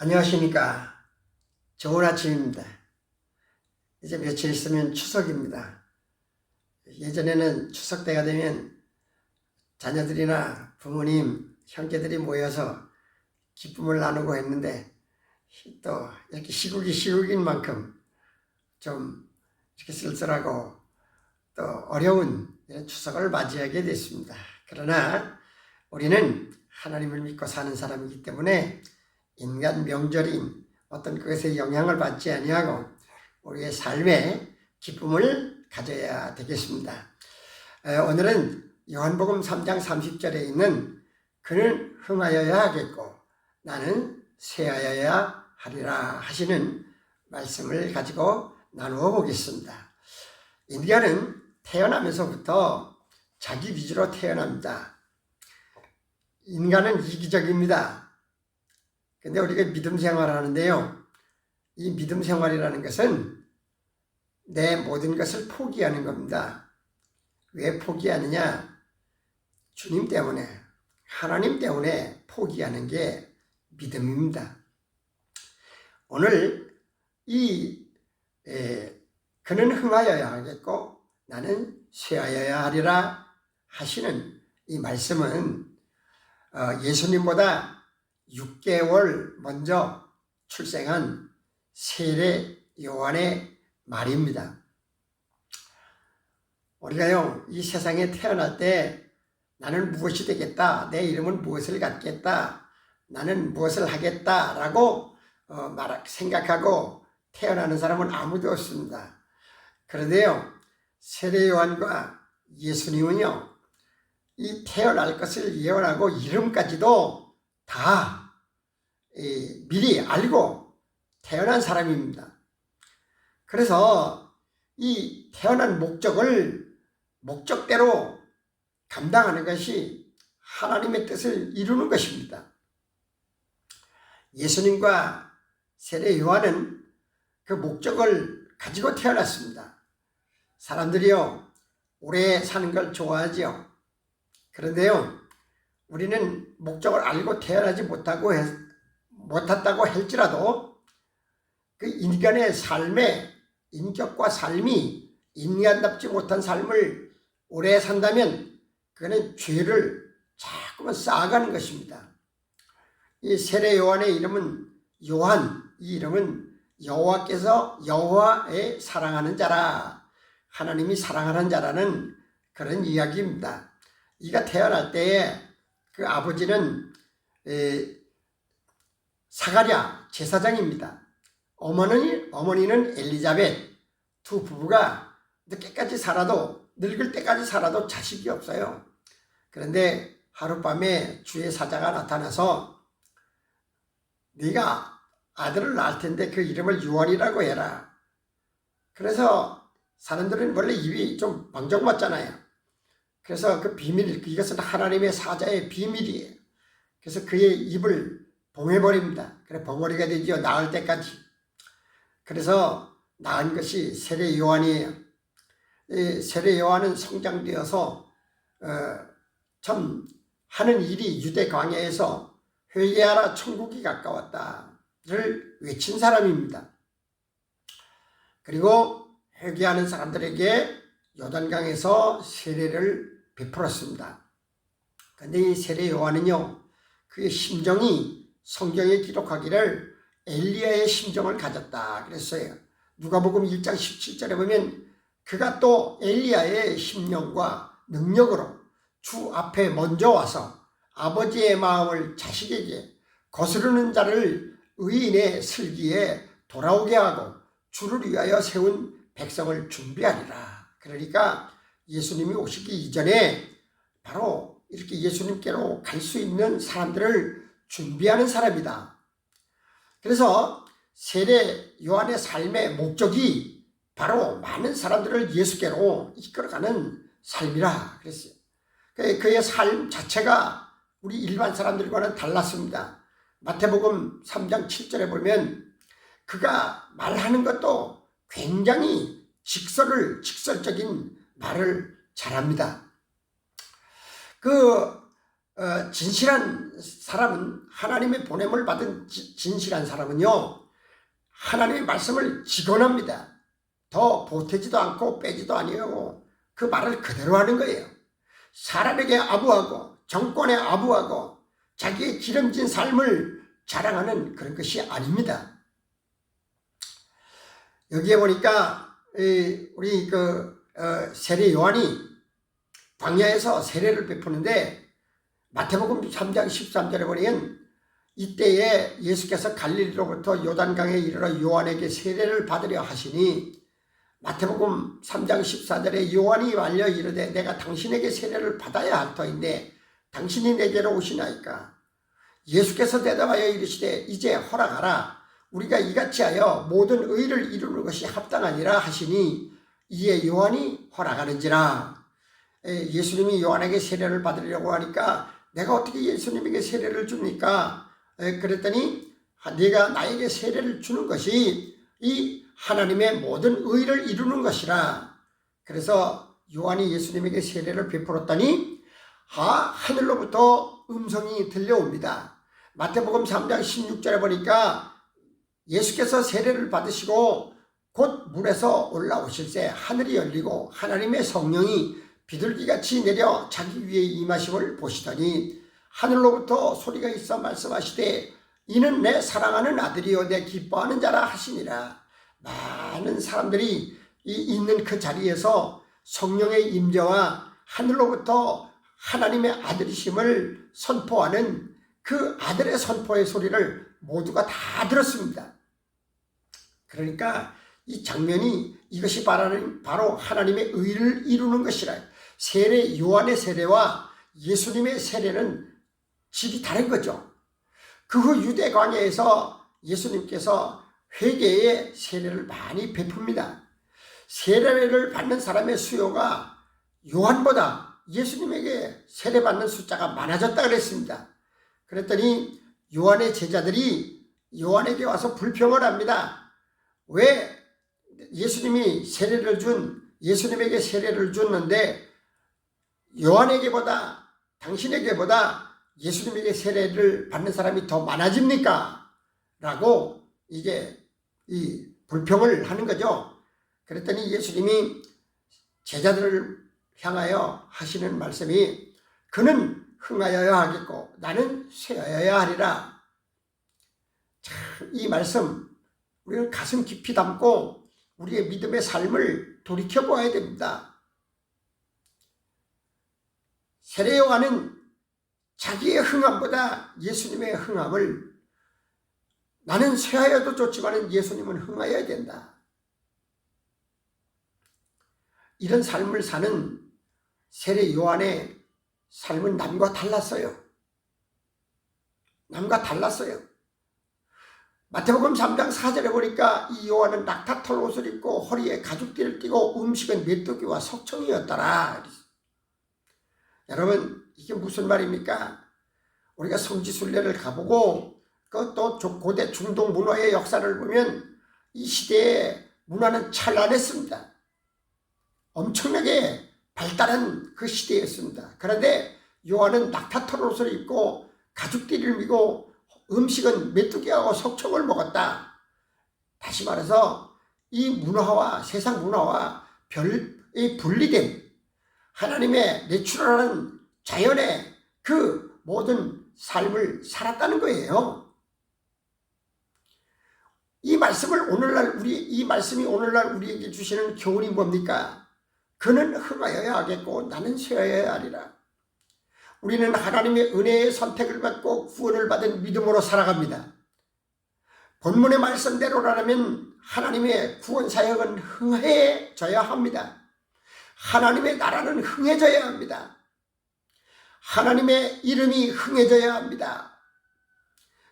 안녕하십니까. 좋은 아침입니다. 이제 며칠 있으면 추석입니다. 예전에는 추석 때가 되면 자녀들이나 부모님, 형제들이 모여서 기쁨을 나누고 했는데 또 이렇게 시국이 시국인 만큼 좀 이렇게 쓸쓸하고 또 어려운 추석을 맞이하게 됐습니다. 그러나 우리는 하나님을 믿고 사는 사람이기 때문에 인간 명절인 어떤 것에 영향을 받지 아니하고 우리의 삶에 기쁨을 가져야 되겠습니다. 에, 오늘은 요한복음 3장 30절에 있는 그는 흥하여야 하겠고 나는 쇠하여야 하리라 하시는 말씀을 가지고 나누어 보겠습니다. 인간은 태어나면서부터 자기 위주로 태어납니다. 인간은 이기적입니다. 근데 우리가 믿음 생활 하는데요. 이 믿음 생활이라는 것은 내 모든 것을 포기하는 겁니다. 왜 포기하느냐? 주님 때문에, 하나님 때문에 포기하는 게 믿음입니다. 오늘 이 에, 그는 흥하여야 하겠고 나는 쇠하여야 하리라 하시는 이 말씀은 어, 예수님보다 6개월 먼저 출생한 세례 요한의 말입니다. 우리가요, 이 세상에 태어날 때 나는 무엇이 되겠다, 내 이름은 무엇을 갖겠다, 나는 무엇을 하겠다라고 어, 말, 생각하고 태어나는 사람은 아무도 없습니다. 그런데요, 세례 요한과 예수님은요, 이 태어날 것을 예언하고 이름까지도 다 미리 알고 태어난 사람입니다. 그래서 이 태어난 목적을 목적대로 감당하는 것이 하나님의 뜻을 이루는 것입니다. 예수님과 세례 요한은 그 목적을 가지고 태어났습니다. 사람들이요, 오래 사는 걸 좋아하지요. 그런데요, 우리는 목적을 알고 태어나지 못하고 해, 못했다고 할지라도 그 인간의 삶의 인격과 삶이 인간답지 못한 삶을 오래 산다면 그거는 죄를 자꾸만 쌓아가는 것입니다. 이 세례 요한의 이름은 요한, 이 이름은 여호와께서 여호와의 사랑하는 자라 하나님이 사랑하는 자라는 그런 이야기입니다. 이가 태어날 때에 그 아버지는 사가랴 제사장입니다. 어머니, 어머니는 엘리자벳 두 부부가 늦게까지 살아도 늙을 때까지 살아도 자식이 없어요. 그런데 하룻밤에 주의 사자가 나타나서 네가 아들을 낳을 텐데 그 이름을 유언이라고 해라. 그래서 사람들은 원래 입이 좀 방정맞잖아요. 그래서 그 비밀, 이것은 하나님의 사자의 비밀이에요. 그래서 그의 입을 봉해버립니다. 그래 벙어리가 되지요. 나을 때까지. 그래서 낳은 것이 세례 요한이에요. 세례 요한은 성장되어서 어, 참 하는 일이 유대 광야에서 회개하라 천국이 가까웠다를 외친 사람입니다. 그리고 회개하는 사람들에게 요단강에서 세례를 베풀었습니다. 근데 이 세례 요한은요, 그의 심정이 성경에 기록하기를 엘리야의 심정을 가졌다 그랬어요. 누가복음 1장 17절에 보면 그가 또 엘리야의 심령과 능력으로 주 앞에 먼저 와서 아버지의 마음을 자식에게 거스르는 자를 의인의 슬기에 돌아오게 하고 주를 위하여 세운 백성을 준비하리라. 그러니까 예수님이 오시기 이전에 바로 이렇게 예수님께로 갈 수 있는 사람들을 준비하는 사람이다. 그래서 세례 요한의 삶의 목적이 바로 많은 사람들을 예수께로 이끌어가는 삶이라 그랬어요. 그의 삶 자체가 우리 일반 사람들과는 달랐습니다. 마태복음 3장 7절에 보면 그가 말하는 것도 굉장히 직설을 직설적인 말을 잘합니다. 그 어, 진실한 사람은 하나님의 보냄을 받은 지- 진실한 사람은요 하나님의 말씀을 직언합니다. 더 보태지도 않고 빼지도 아니하고 그 말을 그대로 하는 거예요. 사람에게 아부하고 정권에 아부하고 자기의 기름진 삶을 자랑하는 그런 것이 아닙니다. 여기에 보니까 이 우리 그 어, 세례 요한이 광야에서 세례를 베푸는데 마태복음 3장 13절에 보면 이때에 예수께서 갈릴리로부터 요단강에 이르러 요한에게 세례를 받으려 하시니 마태복음 3장 14절에 요한이 말려 이르되 내가 당신에게 세례를 받아야 할 터인데 당신이 내게로 오시나이까? 예수께서 대답하여 이르시되 이제 허락하라. 우리가 이같이 하여 모든 의를 이루는 것이 합당하니라 하시니 이에 요한이 허락하는지라. 에, 예수님이 요한에게 세례를 받으려고 하니까 내가 어떻게 예수님에게 세례를 줍니까? 에, 그랬더니 아, 네가 나에게 세례를 주는 것이 이 하나님의 모든 의를 이루는 것이라. 그래서 요한이 예수님에게 세례를 베풀었더니 하, 하늘로부터 음성이 들려옵니다. 마태복음 3장 16절에 보니까 예수께서 세례를 받으시고 곧 물에서 올라오실새 하늘이 열리고 하나님의 성령이 비둘기같이 내려 자기 위에 임하심을 보시더니 하늘로부터 소리가 있어 말씀하시되 이는 내 사랑하는 아들이요 내 기뻐하는 자라 하시니라 많은 사람들이 이 있는 그 자리에서 성령의 임재와 하늘로부터 하나님의 아들이심을 선포하는 그 아들의 선포의 소리를 모두가 다 들었습니다. 그러니까 이 장면이 이것이 바로 하나님의 의를 이루는 것이라. 세례 요한의 세례와 예수님의 세례는 질이 다른 거죠. 그 후 유대 광야에서 예수님께서 회개의 세례를 많이 베풉니다. 세례를 받는 사람의 수요가 요한보다 예수님에게 세례받는 숫자가 많아졌다 그랬습니다. 그랬더니 요한의 제자들이 요한에게 와서 불평을 합니다. 왜 예수님이 세례를 준 예수님에게 세례를 줬는데 요한에게보다 당신에게보다 예수님에게 세례를 받는 사람이 더 많아집니까? 라고 이게 이 불평을 하는 거죠. 그랬더니 예수님이 제자들을 향하여 하시는 말씀이 그는 흥하여야 하겠고 나는 쇠하여야 하리라. 참, 이 말씀 우리는 가슴 깊이 담고 우리의 믿음의 삶을 돌이켜 보아야 됩니다. 세례 요한은 자기의 흥함보다 예수님의 흥함을 나는 쇠하여도 좋지만 예수님은 흥하여야 된다. 이런 삶을 사는 세례 요한의 삶은 남과 달랐어요. 남과 달랐어요. 마태복음 3장 4절에 보니까 이 요한은 낙타털 옷을 입고 허리에 가죽띠를 띠고 음식은 메뚜기와 석청이었더라. 여러분 이게 무슨 말입니까? 우리가 성지순례를 가보고 그또 고대 중동 문화의 역사를 보면 이 시대의 문화는 찬란했습니다. 엄청나게 발달한 그 시대였습니다. 그런데 요한은 낙타털 옷을 입고 가죽띠를 미고 음식은 메뚜기하고 석청을 먹었다. 다시 말해서 이 문화와 세상 문화와 별이 분리된 하나님의 내추럴한 자연의 그 모든 삶을 살았다는 거예요. 이 말씀을 오늘날 우리 이 말씀이 오늘날 우리에게 주시는 교훈이 뭡니까? 그는 흥하여야 하겠고 나는 쇠하여야 하리라. 우리는 하나님의 은혜의 선택을 받고 구원을 받은 믿음으로 살아갑니다. 본문의 말씀대로라면 하나님의 구원 사역은 흥해져야 합니다. 하나님의 나라는 흥해져야 합니다. 하나님의 이름이 흥해져야 합니다.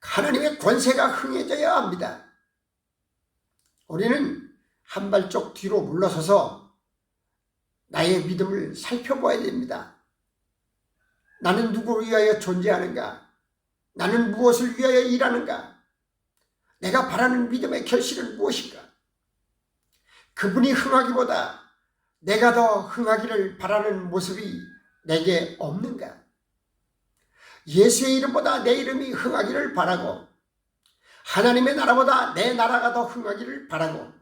하나님의 권세가 흥해져야 합니다. 우리는 한 발짝 뒤로 물러서서 나의 믿음을 살펴봐야 됩니다. 나는 누구를 위하여 존재하는가? 나는 무엇을 위하여 일하는가? 내가 바라는 믿음의 결실은 무엇인가? 그분이 흥하기보다 내가 더 흥하기를 바라는 모습이 내게 없는가? 예수의 이름보다 내 이름이 흥하기를 바라고 하나님의 나라보다 내 나라가 더 흥하기를 바라고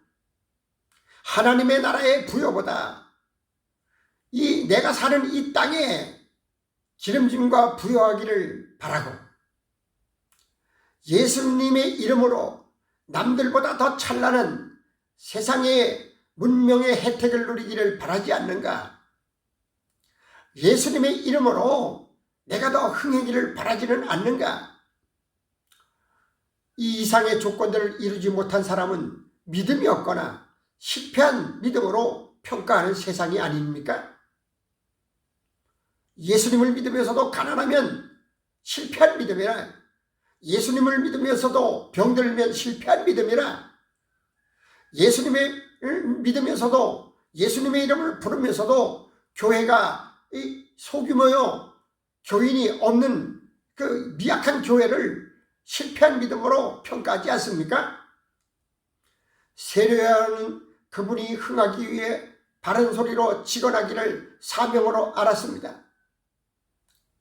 하나님의 나라의 부여보다 이 내가 사는 이 땅에 기름짐과 부여하기를 바라고 예수님의 이름으로 남들보다 더 찬란한 세상의 문명의 혜택을 누리기를 바라지 않는가? 예수님의 이름으로 내가 더 흥하기를 바라지는 않는가? 이 이상의 조건들을 이루지 못한 사람은 믿음이 없거나 실패한 믿음으로 평가하는 세상이 아닙니까? 예수님을 믿으면서도 가난하면 실패한 믿음이라 예수님을 믿으면서도 병들면 실패한 믿음이라 예수님을 믿으면서도 예수님의 이름을 부르면서도 교회가 이 소규모요 교인이 없는 그 미약한 교회를 실패한 믿음으로 평가하지 않습니까? 세례하는 그분이 흥하기 위해 바른 소리로 직언하기를 사명으로 알았습니다.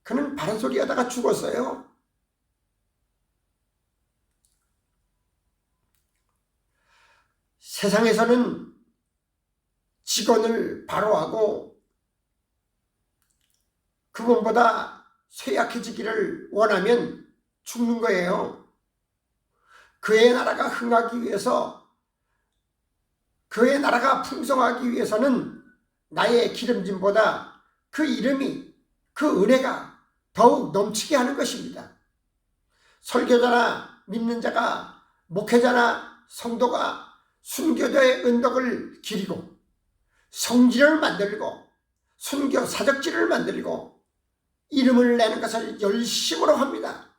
그는 바른 소리 하다가 죽었어요. 세상에서는 직언을 바로 하고 그분보다 쇠약해지기를 원하면 죽는 거예요. 그의 나라가 흥하기 위해서 그의 나라가 풍성하기 위해서는 나의 기름짐보다 그 이름이 그 은혜가 더욱 넘치게 하는 것입니다. 설교자나 믿는 자가 목회자나 성도가 순교도의 은덕을 기리고 성질을 만들고 순교 사적지를 만들고 이름을 내는 것을 열심으로 합니다.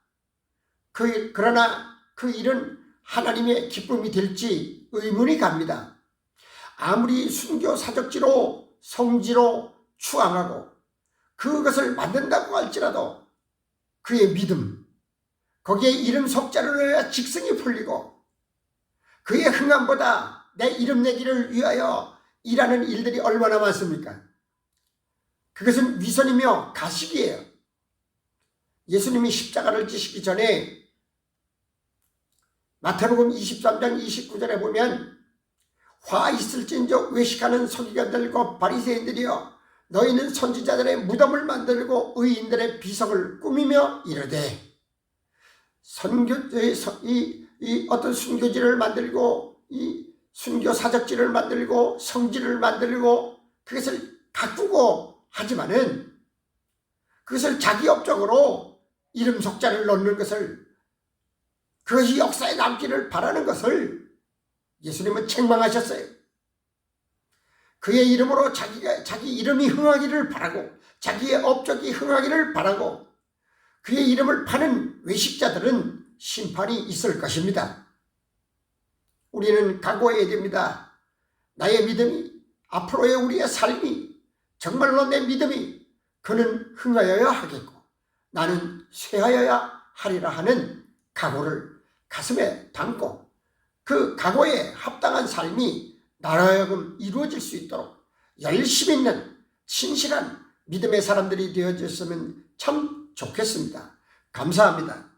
그, 그러나 그 일은 하나님의 기쁨이 될지 의문이 갑니다. 아무리 순교 사적지로 성지로 추앙하고 그것을 만든다고 할지라도 그의 믿음, 거기에 이름 석자를 넣어야 직성이 풀리고 그의 흥함보다 내 이름 내기를 위하여 일하는 일들이 얼마나 많습니까? 그것은 위선이며 가식이에요. 예수님이 십자가를 지시기 전에 마태복음 23장 29절에 보면 화 있을진저 외식하는 서기관들과 바리새인들이여 너희는 선지자들의 무덤을 만들고 의인들의 비석을 꾸미며 이르되 선교 이, 이 어떤 순교지를 만들고 이 순교 사적지를 만들고 성지를 만들고 그것을 가꾸고 하지만은 그것을 자기 업적으로 이름 석자를 넣는 것을 그것이 역사에 남기를 바라는 것을 예수님은 책망하셨어요. 그의 이름으로 자기가 자기 이름이 흥하기를 바라고 자기의 업적이 흥하기를 바라고 그의 이름을 파는 외식자들은 심판이 있을 것입니다. 우리는 각오해야 됩니다. 나의 믿음이 앞으로의 우리의 삶이 정말로 내 믿음이 그는 흥하여야 하겠고 나는 쇠하여야 하리라 하는 각오를 가슴에 담고 그 각오에 합당한 삶이 나라여금 이루어질 수 있도록 열심히 있는 신실한 믿음의 사람들이 되어졌으면 참 좋겠습니다. 감사합니다.